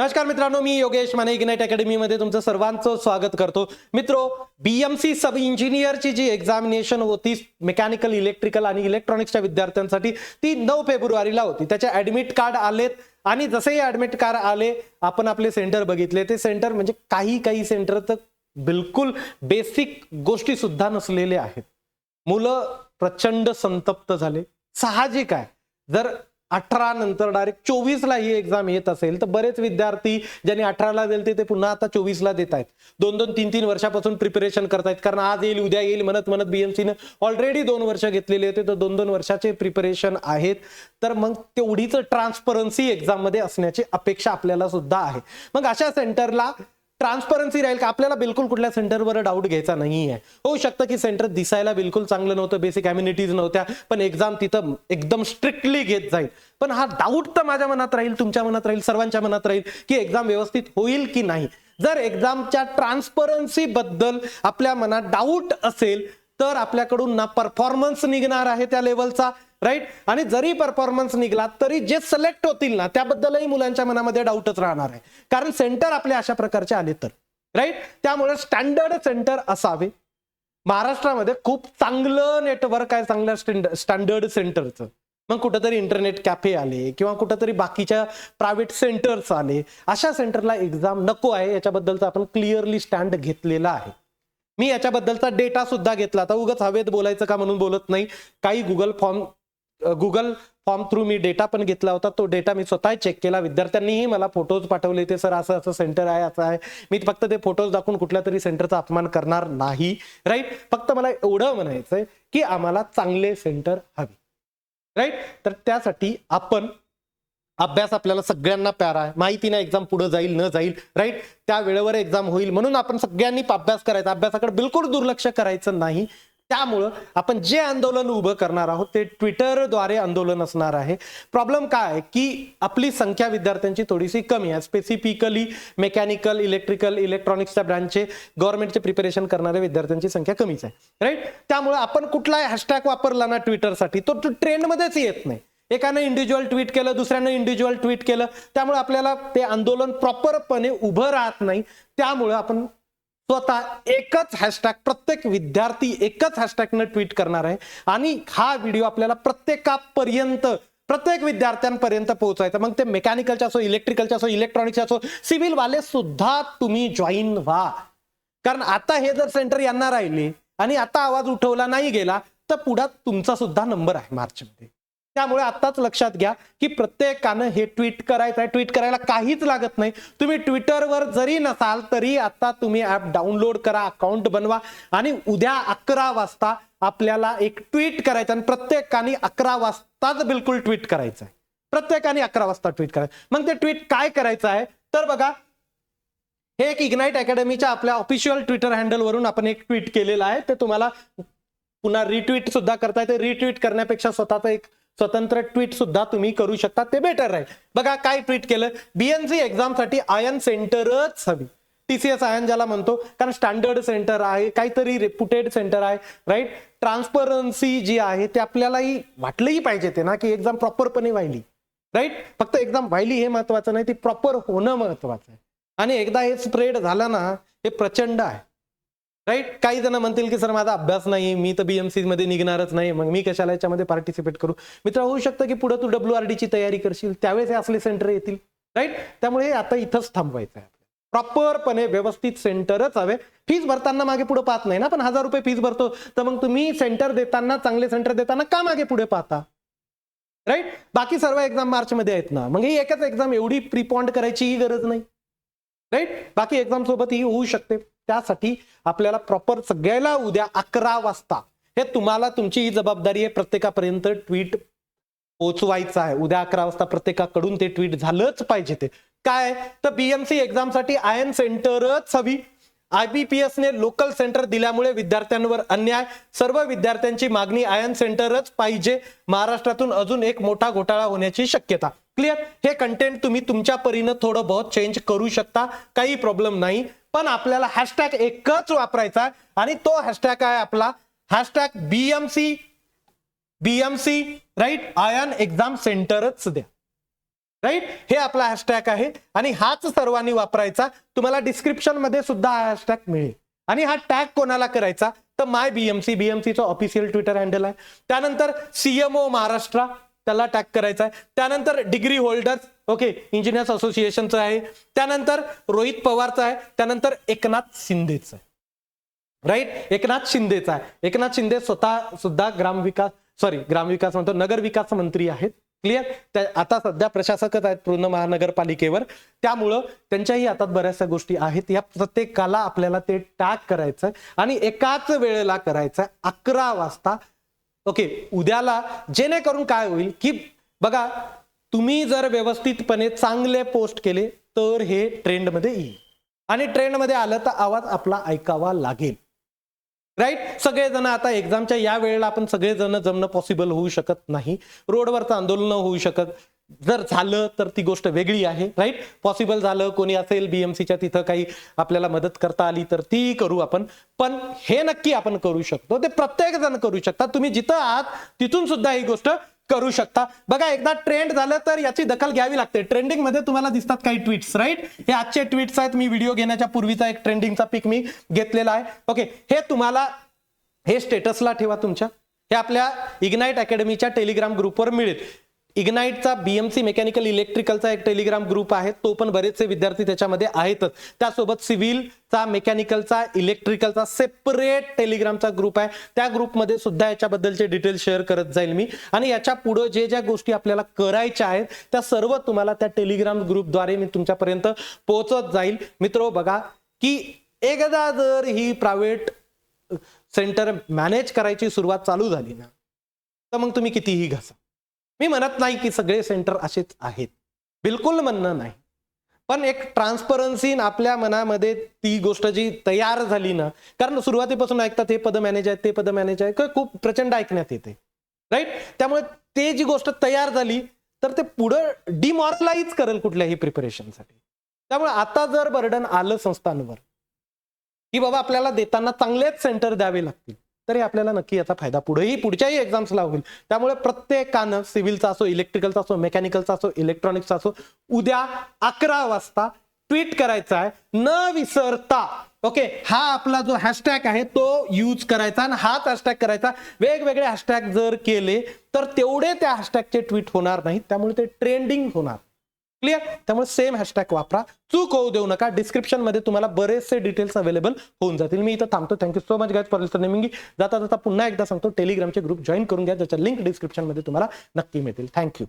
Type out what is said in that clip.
नमस्कार मित्रांनो मी योगेश माने इग्नाइट अकॅडमीमध्ये तुमचं सर्वांचं स्वागत करतो. मित्रो बीएमसी सब इंजिनियरची जी एक्झामिनेशन होती मेकॅनिकल इलेक्ट्रिकल आणि इलेक्ट्रॉनिक्सच्या विद्यार्थ्यांसाठी ती नऊ फेब्रुवारीला होती. त्याचे ऍडमिट कार्ड आलेत आणि जसेही ऍडमिट कार्ड आले आपण आपले सेंटर बघितले. ते सेंटर म्हणजे काही काही सेंटर तर बिलकुल बेसिक गोष्टी सुद्धा नसलेले आहेत. मुलं प्रचंड संतप्त झाले. साहजिक आहे. जर अठरा नंतर डायरेक्ट चोवीसला ही एक्झाम येत असेल तर बरेच विद्यार्थी ज्यांनी अठराला दिले ते पुन्हा आता चोवीसला देत आहेत. दोन दोन तीन तीन वर्षापासून प्रिपरेशन करतायत कारण आज येईल उद्या येईल म्हणत म्हणत बीएमसीनं ऑलरेडी दोन वर्ष घेतलेले होते तर दोन दोन वर्षाचे प्रिपरेशन आहेत. तर मग तेवढीच ट्रान्सपरन्सी एक्झाममध्ये असण्याची अपेक्षा आपल्याला सुद्धा आहे. मग अशा सेंटरला ट्रान्सपरन्सी राहील का? आपल्याला बिलकुल कुठल्या सेंटरवर डाऊट घ्यायचा नाही आहे होऊ शकतं की सेंटर दिसायला बिलकुल चांगलं नव्हतं बेसिक ॲम्युनिटीज नव्हत्या पण एक्झाम तिथं एकदम स्ट्रिक्टली घेत जाईल. पण हा डाऊट तर माझ्या मनात राहील तुमच्या मनात राहील सर्वांच्या मनात राहील की एक्झाम व्यवस्थित होईल की नाही. जर एक्झामच्या ट्रान्सपरन्सी बद्दल आपल्या मनात डाऊट असेल तर आपल्याकडून ना परफॉर्मन्स निघणार आहे त्या लेवलचा राईट आणि जरी परफॉर्मन्स निघला तरी जे सिलेक्ट होतील ना त्याबद्दलही मुलांच्या मनामध्ये डाऊटच राहणार आहे. कारण सेंटर आपले अशा प्रकारचे आले तर. राईट त्यामुळे स्टँडर्ड सेंटर असावे. महाराष्ट्रामध्ये खूप चांगलं नेटवर्क आहे चांगल्या स्टँडर्ड सेंटरचं मग कुठंतरी इंटरनेट कॅफे आले किंवा कुठंतरी बाकीच्या प्रायव्हेट सेंटर्स आले. अशा सेंटरला एक्झाम नको आहे याच्याबद्दलचा आपण क्लिअरली स्टँड घेतलेला आहे. मी याच्याबद्दलचा डेटा सुद्धा घेतला. आता उगाच हवेत बोलायचं का म्हणून बोलत नाही. काही Google form Google form through मी डेटा पण घेतला होता. तो डेटा मी स्वतः चेक केला. विद्यार्थ्यांनीही मला फोटोज पाठवले ते सर असं असं सेंटर आहे असं आहे. मी फक्त ते फोटोज दाखवून कुठल्या तरी सेंटरचा अपमान करणार नाही. राईट फक्त मला एवढं म्हणायचंय की आम्हाला चांगले सेंटर हवे. राईट तर त्यासाठी आपण अभ्यास आपल्याला सगळ्यांना प्यारा. आहे माहिती नाही एक्झाम पुढे जाईल न जाईल. राईट त्या वेळेवर एक्झाम होईल म्हणून आपण सगळ्यांनी अभ्यास करायचा. अभ्यासाकडे बिलकुल दुर्लक्ष करायचं नाही. त्यामुळं आपण जे आंदोलन उभं करणार आहोत ते ट्विटरद्वारे आंदोलन असणार आहे. प्रॉब्लेम काय? आहे की आपली संख्या विद्यार्थ्यांची थोडीशी कमी आहे. स्पेसिफिकली मेकॅनिकल इलेक्ट्रिकल इलेक्ट्रॉनिक्सच्या ब्रँचचे गव्हर्नमेंटचे प्रिपरेशन करणाऱ्या विद्यार्थ्यांची संख्या कमीच आहे. राईट त्यामुळे आपण कुठलाही हॅशटॅग वापरला ना ट्विटरसाठी तो ट्रेंडमध्येच येत नाही. एकानं इंडिव्हिज्युअल ट्विट केलं दुसऱ्यानं इंडिव्हिज्युअल ट्विट केलं. त्यामुळे आपल्याला ते आंदोलन प्रॉपरपणे उभं राहत नाही. त्यामुळे आपण स्वतः एकच हॅशटॅग प्रत्येक विद्यार्थी एकच हॅशटॅगनं ट्विट करणार आहे. आणि हा व्हिडिओ आपल्याला प्रत्येकापर्यंत प्रत्येक विद्यार्थ्यांपर्यंत पोहोचायचा. मग ते मेकॅनिकलच्या असो इलेक्ट्रिकलचे असो इलेक्ट्रॉनिक्सचे असो सिव्हिल वाले सुद्धा तुम्ही जॉईन व्हा. कारण आता हे जर सेंटर यांना राहिले आणि आता आवाज उठवला नाही गेला तर पुढात तुमचा सुद्धा नंबर आहे मार्चमध्ये. त्यामुळे आत्ताच लक्षात घ्या की प्रत्येकानं हे ट्विट करायचं आहे ट्विट करायला काहीच लागत नाही. तुम्ही ट्विटरवर जरी नसाल तरी आता तुम्ही ऍप डाउनलोड करा अकाउंट बनवा आणि उद्या अकरा वाजता आपल्याला एक ट्विट करायचं आणि प्रत्येकाने अकरा वाजताच बिलकुल ट्विट करायचं आहे प्रत्येकाने अकरा वाजता ट्विट करायचं. मग ते ट्विट काय करायचं आहे तर बघा हे एक इग्नाइट अकॅडमीच्या आपल्या ऑफिशियल ट्विटर हँडलवरून आपण एक ट्विट केलेलं आहे. ते तुम्हाला पुन्हा रिट्विट सुद्धा करता येते रिट्विट करण्यापेक्षा स्वतःचा एक स्वतंत्र ट्विट सुद्धा तुम्ही करू शकता ते बेटर राहील बघा काय ट्विट केलं? बीएनसी एक्झामसाठी आयन सेंटरच हवी. टीसीएस आयन ज्याला म्हणतो कारण स्टँडर्ड सेंटर आहे काहीतरी रेप्युटेड सेंटर आहे राईट ट्रान्सपरन्सी जी आहे ते आपल्यालाही वाटलंही पाहिजे ते ना की एक्झाम प्रॉपरपणे व्हायली राईट फक्त एक्झाम व्हायली हे महत्वाचं नाही ती प्रॉपर होणं महत्वाचं आहे. आणि एकदा हे स्प्रेड झालं ना हे प्रचंड आहे. राईट काही जण म्हणतील की सर माझा अभ्यास नाही मी तर बीएमसी मध्ये निघणारच नाही मग मी कशाला याच्यामध्ये पार्टिसिपेट करू? मित्र होऊ शकतं की पुढे तू डब्ल्यू आर ची तयारी करशील त्यावेळेस हे असले सेंटर येतील. राईट त्यामुळे आता इथंच थांबवायचं आहे प्रॉपरपणे व्यवस्थित सेंटरच हवे. फीस भरताना मागे पुढे पाहत नाही ना पण हजार रुपये फीस भरतो. तर मग तुम्ही सेंटर देताना चांगले सेंटर देताना का मागे पुढे पाहता? राईट बाकी सर्व एक्झाम मार्च मध्ये आहेत ना. मग ही एकच एक्झाम एवढी प्रिपॉन्ड करायचीही गरज नाही. राईट बाकी एक्झाम सोबत ही होऊ शकते. त्यासाठी आपल्याला प्रॉपर सगळ्याला उद्या अकरा वाजता हे तुम्हाला तुमची ही जबाबदारी आहे. प्रत्येकापर्यंत ट्विट पोचवायचं आहे. उद्या अकरा वाजता प्रत्येकाकडून ते ट्विट झालंच पाहिजे ते. काय? तर बीएमसी एक्झामसाठी आयन सेंटरच हवी. आयबीपीएस ने लोकल सेंटर दिल्यामुळे विद्यार्थ्यांवर अन्याय. सर्व विद्यार्थ्यांची मागणी आयन सेंटरच पाहिजे. महाराष्ट्रातून अजून एक मोठा घोटाळा होण्याची शक्यता. क्लिअर हे कंटेंट तुम्ही तुमच्या परीनं थोडं बहुत चेंज करू शकता. काही प्रॉब्लेम नाही. पण आपल्याला हॅशटॅग एकच वापरायचा आहे. आणि तो हॅशटॅग आहे आपला हॅशटॅग बीएमसी बीएमसी राईट आयन एक्झाम सेंटरच द्या. राईट हे आपला हॅशटॅग आहे आणि हाच सर्वांनी वापरायचा. तुम्हाला डिस्क्रिप्शनमध्ये सुद्धा हा हॅशटॅग मिळेल. आणि हा टॅग कोणाला करायचा? तर माय बीएमसी बीएमसीचं ऑफिशियल ट्विटर हँडल आहे. त्यानंतर सीएमओ महाराष्ट्र त्याला टॅग करायचा आहे. त्यानंतर डिग्री होल्डर्स ओके इंजिनियर्स असोसिएशनचं आहे. त्यानंतर रोहित पवारचं आहे. त्यानंतर एकनाथ शिंदेचं आहे. राईट एकनाथ शिंदेचा आहे. एकनाथ शिंदे स्वतः सुद्धा ग्रामविकास सॉरी ग्रामविकास म्हणतो नगर विकास मंत्री आहेत. क्लिअर आता सध्या प्रशासकच आहेत पूर्ण महानगरपालिकेवर. त्यामुळं त्यांच्याही हातात बऱ्याचशा गोष्टी आहेत. या प्रत्येकाला आपल्याला ते टॅग करायचं आणि एकाच वेळेला करायचं अकरा वाजता. ओके उद्याला जेणेकरून काय होईल की बघा तुम्ही जर व्यवस्थितपणे चांगले पोस्ट केले तर हे ट्रेंडमध्ये येईल. आणि ट्रेंडमध्ये आलं तर आवाज आपला ऐकावा लागेल. राईट सगळेजण आता एक्झामच्या या वेळेला आपण सगळेजण जमणं पॉसिबल होऊ शकत नाही. रोडवरचं आंदोलन होऊ शकत. जर झालं तर ती गोष्ट वेगळी आहे. राईट पॉसिबल झालं कोणी असेल बीएमसीच्या तिथं काही आपल्याला मदत करता आली तर ती करू आपण. पण हे नक्की आपण करू शकतो. ते प्रत्येक जण करू शकता तुम्ही जिथं आहात तिथून सुद्धा ही गोष्ट करू शकता. बघा एकदा ट्रेंड झालं तर याची दखल घ्यावी लागते. ट्रेंडिंगमध्ये तुम्हाला दिसतात काही ट्विट्स राईट हे आजचे ट्विट्स आहेत. मी व्हिडिओ घेण्याच्या पूर्वीचा एक ट्रेंडिंगचा पिक मी घेतलेला आहे. ओके हे तुम्हाला हे स्टेटसला ठेवा तुमच्या. हे आपल्या इग्नाईट अकॅडमीच्या टेलिग्राम ग्रुपवर मिळेल. इग्नाईटचा बीएमसी मेकॅनिकल इलेक्ट्रिकलचा एक टेलिग्राम ग्रुप आहे. तो पण बरेचसे विद्यार्थी त्याच्यामध्ये आहेतच त्यासोबत सिव्हिलचा मेकॅनिकलचा इलेक्ट्रिकलचा सेपरेट टेलिग्रामचा ग्रुप आहे. त्या ग्रुपमध्ये सुद्धा याच्याबद्दलचे डिटेल शेअर करत जाईल मी. आणि याच्यापुढे जे ज्या गोष्टी आपल्याला करायच्या आहेत त्या सर्व तुम्हाला त्या टेलिग्राम ग्रुपद्वारे मी तुमच्यापर्यंत पोहोचत जाईल. मित्र बघा की एकदा जर ही प्रायव्हेट सेंटर मॅनेज करायची सुरुवात चालू झाली ना तर मग तुम्ही कितीही घासा. मी म्हणत नाही की सगळे सेंटर असेच आहेत. बिलकुल म्हणणं नाही. पण एक ट्रान्सपरन्सी आपल्या मनामध्ये ती गोष्ट जी तयार झाली ना कारण सुरुवातीपासून ऐकतात हे पद मॅनेज आहेत ते पद मॅनेज आहे खूप प्रचंड ऐकण्यात येते. राईट त्यामुळे ते जी गोष्ट तयार झाली तर ते पुढं डिमॉरलाईज करेल कुठल्याही प्रिपरेशनसाठी त्यामुळे आता जर बर्डन आलं संस्थांवर की बाबा आपल्याला देताना चांगलेच सेंटर द्यावे लागतील. तरी आपल्याला नक्की याचा फायदा पुढेही पुढच्याही एक्झाम्सला होईल. त्यामुळे प्रत्येकानं सिव्हिलचा असो इलेक्ट्रिकलचा असो मेकॅनिकलचा असो इलेक्ट्रॉनिक्सचा असो उद्या अकरा वाजता ट्विट करायचा आहे न विसरता. ओके हा आपला जो हॅशटॅग आहे तो यूज करायचा आणि हाच हॅशटॅग करायचा. वेगवेगळे हॅशटॅग जर केले तर तेवढे त्या हॅशटॅगचे ट्विट होणार नाहीत. त्यामुळे ते ट्रेंडिंग होणार. क्लिअर त्यामुळे सेम हॅशटॅग वापरा. चूक होऊ देऊ नका. डिस्क्रिप्शनमध्ये तुम्हाला बरेचसे डिटेल्स अवेलेबल होऊन जातील. मी इथं थांबतो. Thank you so much guys for नेमिंगी जाता जाता पुन्हा एकदा सांगतो. टेलिग्रामचे ग्रुप जॉईन करून घ्या. ज्याच्या लिंक डिस्क्रिप्शनमध्ये तुम्हाला नक्की मिळतील. थँक्यू